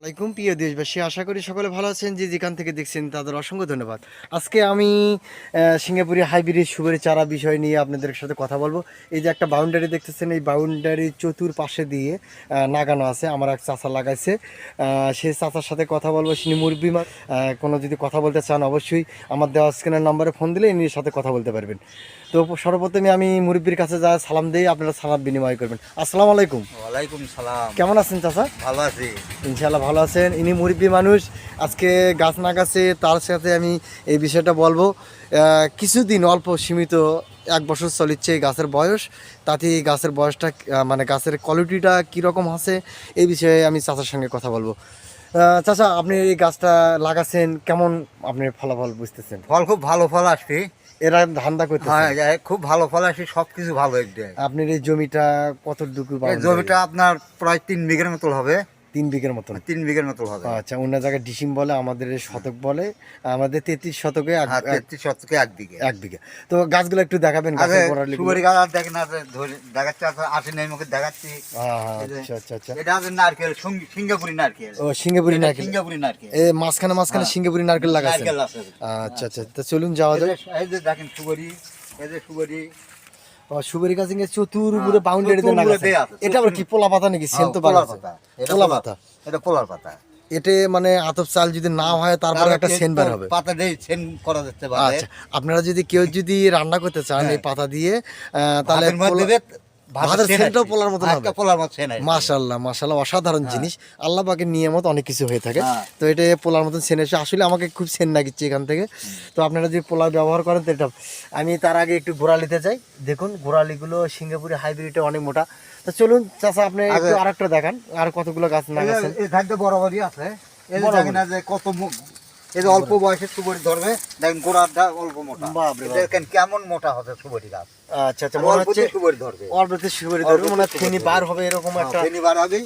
আসসালামাইকুম প্রিয় দেশবাসী। আশা করি সকলে ভালো আছেন। যে যেখান থেকে দেখছেন তাদের অসংখ্য ধন্যবাদ। আজকে আমি সিঙ্গাপুরি হাইব্রিড সুপারি চারা বিষয় নিয়ে আপনাদের সাথে কথা বলব। এই যে একটা বাউন্ডারি দেখতেছেন এই বাউন্ডারির চতুর পাশে দিয়ে নাগানো আছে। আমার এক চাচা লাগাইছে। সে চাচার সাথে কথা বলব। তিনি মুরব্বী মা- কোনো যদি কথা বলতে চান অবশ্যই আমার দেওয়া স্ক্রিনের নাম্বারে ফোন দিলে ইনির সাথে কথা বলতে পারবেন। তো সর্বপ্রথমে আমি মুরব্বীর কাছে যা সালাম দিই আপনারা সালাম বিনিময় করবেন। আসসালামু আলাইকুম। ওয়ালাইকুম সালাম। কেমন আছেন চাচা? ভালো আছি। ইনশাল্লাহ ভালো আছেন? ইনি মুরব্বী মানুষ। আজকে গাছ না গাছে তার সাথে আমি এই বিষয়টা বলব। কিছুদিন অল্প সীমিত এক বছর চলিচ্ছে এই গাছের বয়স। তাতে এই গাছের বয়সটা মানে গাছের কোয়ালিটিটা কীরকম আছে এই বিষয়ে আমি চাচার সঙ্গে কথা বলব। চাচা আপনি এই গাছটা লাগাচ্ছেন কেমন আপনি ফলাফল বুঝতেছেন? ফল খুব ভালো ফল আসবে এরা ধান্দা করতে হ্যাঁ খুব ভালো ফল আসবে সব কিছু ভালো একদম। আপনার এই জমিটা কতটুকু জমিটা আপনার প্রায় তিন বিঘের মতো হবে। তিন বিঘের মতন। তিন বিঘের মতো হবে। আচ্ছা অন্য জায়গায় ডিসিম বলে আমাদের শতক বলে আমাদের তেত্রিশ শতকে হ্যাঁ তেত্রিশ শতকে এক বিঘে। এক বিঘা। তো গাছগুলো একটু দেখাবেন। সুপারি গাছ আর দেখেন দেখাচ্ছি আছে আসে নেই মুখে দেখাচ্ছি। হ্যাঁ হ্যাঁ এই আচ্ছা আচ্ছা আচ্ছা। এটা আছে নারকেল সিঙ্গাপুরি নারকেল। ও সিঙ্গাপুরি নারকেল। সিঙ্গাপুরি নারকেল। মাঝখানে মাঝখানে। সিঙ্গাপুরি নারকেল আছে। আচ্ছা আচ্ছা তো চলুন যাওয়া এই যাক। এই যে দেখেন সুপারি এই যে সুপারি সুবেরি গাছ চতুর হ্যাঁ, উপরে বাউন্ডারি দেয়া আছে, এটা আবার কি পোলা পাতা নাকি? সেন তো হ্যাঁ, পাতা এটা পোলা পাতা। এটা পোলার পাতা। এতে মানে আতপ চাল যদি না হয় তারপরে একটা সেন বের হবে। পাতা দিয়ে সেন করা যেতে পারে? আচ্ছা আপনারা যদি কেউ যদি রান্না করতে চান এই পাতা দিয়ে আহ, তাহলে ভাতের। পোলার হ্যাঁ, হবে। পোলার মতো সেন আসবে। মাশাল্লাহ মাশাল্লাহ অসাধারণ জিনিস। আল্লাহ পাকের নিয়ামত অনেক কিছু হয়ে থাকে। তো এটা পোলার মতন সেন এসে আসলে আমাকে খুব সেন লাগিচ্ছে এখান থেকে। তো আপনারা যদি পোলা ব্যবহার করেন তো এটা আমি তার আগে একটু গোড়ালিতে যাই। দেখুন গোড়ালিগুলো সিঙ্গাপুরি হাইব্রিডে অনেক মোটা। তো চলুন চাচা আপনি একটু আরেকটা দেখান। আর কতগুলো গাছ এই ধানটা বরাবরই আছে। এই দেখেন যে কত মুখ এই যে অল্প বয়সে সুবরি ধরবে দেখেন গোড়াটা অল্প মোটা। বাপরে দেখেন কেমন মোটা হবে সুবরি গাছ। আচ্ছা আচ্ছা মনে হচ্ছে সুবরি ধরবে। অল্পতে শুরু ধরবে মনে হয় ফেনি বার হবে এরকম একটা শনিবার আগেই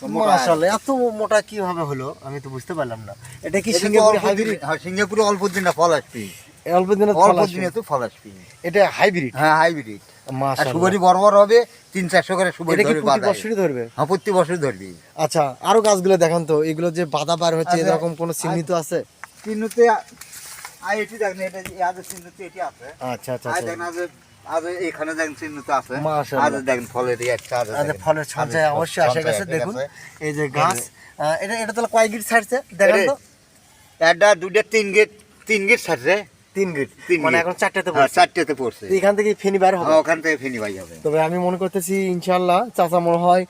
তো মোটা মাশাল্লাহ এত মোটা কীভাবে হলো? আমি তো বুঝতে পারলাম না। এটা কি সিঙ্গাপুরি হাইব্রিড হ্যাঁ, সিঙ্গাপুরে অল্প দিন না ফল আসবে। অল্প দিনে অল্প দিনে তো ফল আসবে। এটা হাইব্রিড হ্যাঁ হাইব্রিড আর মাশাল্লাহ সুবরি বড় বড় হবে তিন চারশো করে সুবরি ধরবে প্রতি বছরই ধরবে? হ্যাঁ প্রতি বছর ধরবি। আচ্ছা আরও গাছগুলো দেখান তো এগুলো যে বাধা বার হচ্ছে আচ্ছা, এরকম কোনো চিহ্নিত আছে? চিহ্নতে আর এটি দেখেন এটা চিহ্নতে এটি আছে। আচ্ছা আচ্ছা আর আচ্ছা। দেখেন আজ আজ এখানে দেখেন চিহ্নতে আছে। আজ দেখেন ফলের একটা আজ ফলের সঞ্চয় অবশ্যই আসে গেছে দেখুন। এই যে গাছ এটা এটা তাহলে কয় গিট ছাড়ছে? দেখেন তো। একটা দুইটা তিন গেট তিন গেট ছাড়ছে। তিন গিট। তিন মানে এখন চারটাতে হ্যাঁ, পড়ছে। চারটেতে পড়ছে। এখান থেকে ফেনি হবে। হ্যাঁ, ওখান থেকে ফেনি হবে। তবে আমি মনে করতেছি ইনশাল্লাহ চাচা মনে হয়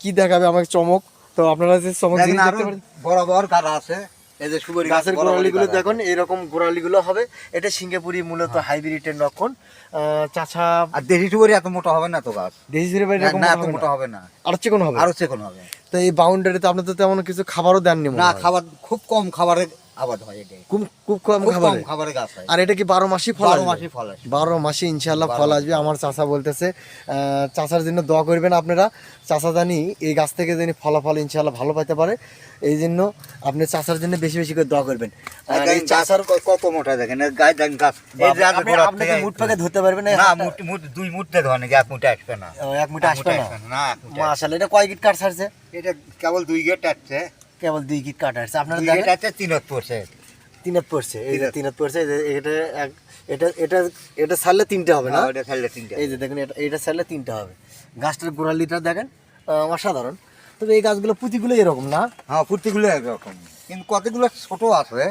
কি দেখাবে আমাকে চমক? তো আপনারা যে চমক দেখেন জিনিস আরও দেখতে পারেন। বরাবর গাড়া আছে। এই যে সুবরি গাছের গোড়ালিগুলো দেখুন এরকম গোড়ালিগুলো হবে। এটা সিঙ্গাপুরি মূলত হাইব্রিডের লক্ষণ। আহ, চাচা আর দেশি সুবরি এত মোটা হবে না তো গাছ। দেশি না এত মোটা হবে না। আর চিকন হবে? আরও চেকন হবে। তো এই বাউন্ডারিতে আপনাদের তো তেমন কিছু খাবারও দেননি না খাবার খুব কম খাবারের আবাদ হয় এটা খুব খুব কম খাবারে খাবারের। গাছ হয়। আর এটা কি বারো মাসই ফল বারো আসবে? ফল আসে বারো মাসে ইনশাল্লাহ ফল আসবে। আমার চাচা বলতেছে আহ, জন্য দোয়া করবেন আপনারা। চাচা জানি এই গাছ থেকে জানি ফলাফল ইনশাল্লাহ ভালো পাইতে পারে। এই জন্য আপনি চাচার জন্য বেশি বেশি করে দোয়া করবেন। গাছ কত মোটা দেখেন? গায়ে গাছ আপনি মুঠ পাকে ধরতে পারবেন না? মুঠ মুঠ দুই মুঠতে ধরে এক মুঠে আসবে না। ও, এক মুঠে আসবে না? না এক মুঠে আসবে মাশাল্লাহ এটা কয় গিট কাট ছাড়ছে। এটা কেবল দুই গেট আসছে কেবল দুই গিট কাটা আসছে আপনারা গেট আছে তিনত পড়ছে তিনাত পড়ছে এই যে তিনাত। পড়ছে এটা এটা এটা এটা ছাড়লে তিনটে হবে না? এটা ওটা ছাড়লে তিনটে এই যে দেখেন এটা এটা ছাড়লে তিনটে হবে। গাছটার গোড়ালিটা দেখেন অসাধারণ। তবে এই গাছগুলো পুঁতিগুলো এরকম না? হ্যাঁ ফুর্তিগুলো একরকম। কিন্তু কতগুলো ছোট আছে?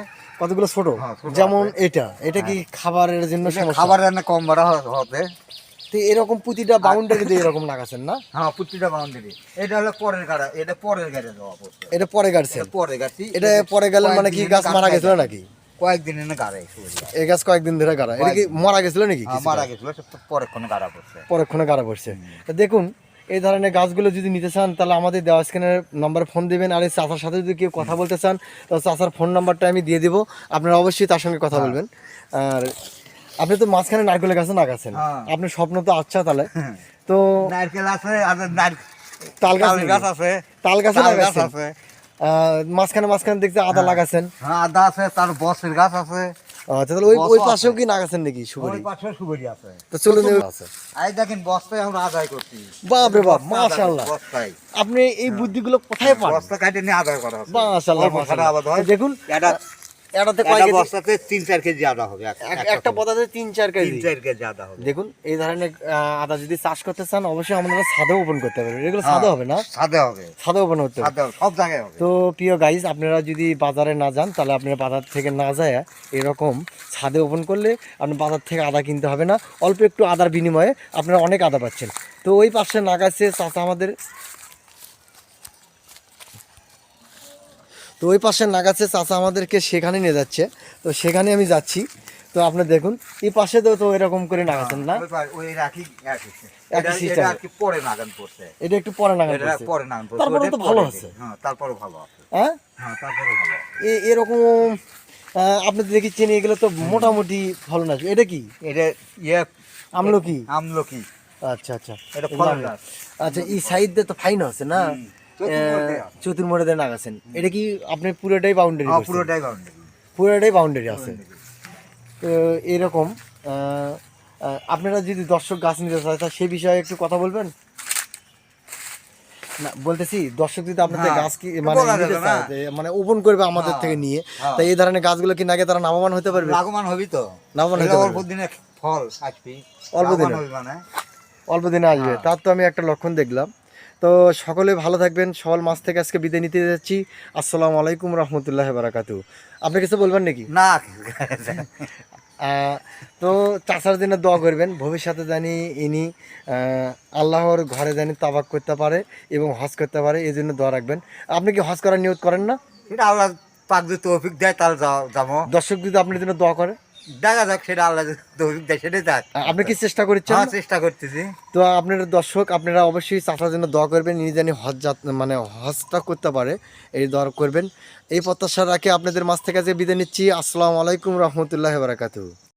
কতগুলো ছোট? হ্যাঁ, যেমন এটা। এটা কি খাবারের জন্য এটা সমস্যা? খাবার রান্না কম বাড়া হতে। তো এরকম পুঁতিটা বাউন্ডারি দিয়ে এরকম লাগাছেন না? হ্যাঁ ফুর্তিটা বাউন্ডারি এটা হলো পরের গাড়া এটা পরের গাড়ে দেওয়া পড়ছে এটা পরে গাড়ছেন এটা পরে গাছি এটা পরে গেলে মানে কি গাছ মারা গেছিল নাকি? কয়েকদিন এনে এই গাছ কয়েকদিন ধরে গাড়া। এটা কি মারা গেছিল নাকি হ্যাঁ? মারা গেছিল পরেক্ষণে গাড়া পড়ছে। পরক্ষণে গাড়া পড়ছে। তো দেখুন এই ধরনের গাছগুলো যদি নিতে চান তাহলে আমাদের দেওয়া স্ক্যানের নাম্বারে ফোন দেবেন। আর এই চাচার সাথে যদি কেউ কথা বলতে চান তো চাচার ফোন নাম্বারটা আমি দিয়ে দেবো। আপনারা অবশ্যই তার সঙ্গে কথা বলবেন। আর আপনি তো মাঝখানে নারকেলের গাছে নাগাছেন হ্যাঁ। আপনার স্বপ্ন তো আচ্ছা তাহলে। তো নারকেল আছে আর তাল গাছ আছে। তাল গাছে আছে। মাঝখানে মাঝখানে দেখছি আদা লাগাছেন। হ্যাঁ আদা আছে তার বসের গাছ আছে। আচ্ছা তাহলে ওই ওই পাশেও কি নাগাছেন নাকি ওই পাশে সুবরি আছে। তো চলুন আছে এই দেখেন বস্তায় আমরা আদায় করছি। বাপ রে বাপ, মাশাআল্লাহ। বস্তায়। আপনি এই বুদ্ধিগুলো কোথায় পান? বস্তা কাটে নিয়ে আদায় করা মাশাআল্লাহ মাশাআল্লাহ। হয়। দেখুন এটা এটাতে কয় কেজি বস্তাতে তিন চার কেজি আদা হবে এক- এক- একটা পদাতে তিন চার তিন কেজি। চার কেজি আদা হবে। দেখুন এই ধরনের আদা যদি চাষ করতে চান অবশ্যই আপনারা ছাদে ওপেন করতে পারবেন। এগুলো হ্যাঁ, ছাদে হবে না? সাদে হবে। ছাদে ওপেন করতে হবে। সব জায়গায় হবে। তো প্রিয় গাইজ আপনারা যদি বাজারে না যান তাহলে আপনারা বাজার থেকে না যায় এরকম ছাদে ওপেন করলে আপনি বাজার থেকে আদা কিনতে হবে না। অল্প একটু আদার বিনিময়ে আপনারা অনেক আদা পাচ্ছেন। তো ওই পাশে নাগাছে চাচা আমাদের তো ওই পাশে নাগাছে চাচা আমাদেরকে সেখানে নিয়ে যাচ্ছে। তো সেখানে আমি যাচ্ছি। তো আপনি দেখুন এই পাশে তো এরকম করে নাগাছেন না? এটা একটু পরে নাগান পরে তারপরে তো ভালো আছে। তারপরে ভালো হ্যাঁ? তারপরে ভালো এরকম আপনি তো দেখেছেন এগুলো তো মোটামুটি ফলন আসবে এটা কি? এটা ইয়ে আমলকি? আমলকি। আচ্ছা আচ্ছা। এটা। আচ্ছা এই সাইড দিয়ে তো ফাইন আছে না। চতুর্মুড়ে দিয়ে নাগাছেন। এটা কি আপনি পুরোটাই বাউন্ডারি হ্যাঁ পুরোটাই বাউন্ডারি পুরোটাই বাউন্ডারি আছে। তো এরকম আপনারা যদি দর্শক গাছ নিতে চায় তা সে বিষয়ে একটু কথা বলবেন? না বলতেছি দর্শক যদি আপনাদের হ্যাঁ, গাছ কি মানে মানে ওপেন করবে আমাদের হ্যাঁ, থেকে নিয়ে। তাই এই ধরনের গাছগুলো কি নাকি তারা লাভবান হতে পারবে? লাভবান হবি তো। লাভবান এগুলো হতে অল্প দিনে ফল আসবি অল্প দিনে? মানে। অল্প দিনে আসবে। তার তো আমি একটা লক্ষণ দেখলাম তো সকলে ভালো থাকবেন। সকাল মাস থেকে আজকে বিদায় নিতে যাচ্ছি। আসসালামু আলাইকুম রহমতুল্লাহ বারাকাতু। আপনি কিছু বলবেন নাকি? না। তো চাষার জন্য দোয়া করবেন। ভবিষ্যতে জানি ইনি আল্লাহর ঘরে জানি তাবাক করতে পারে এবং হজ করতে পারে এই জন্য দোয়া রাখবেন। আপনি কি হজ করার নিয়োগ করেন না? সেটা আল্লাহ পাক যদি তৌফিক দেয় তাহলে যাব। দর্শক যদি আপনার জন্য দোয়া করে। দেখা যাক সেটা আল্লাহ তৌফিক দেয় সেটাই দেখ আপনি কি চেষ্টা করছেন? হ্যাঁ চেষ্টা করতেছি। তো আপনার দর্শক আপনারা অবশ্যই চাষার জন্য দোয়া করবেন নিজে জানি হজ মানে হজটা করতে পারে এই দোয়া করবেন। এই প্রত্যাশা রাখে আপনাদের মাছ থেকে যে বিদায় নিচ্ছি। আসসালামু আলাইকুম রহমতুল্লাহ বারাকাতু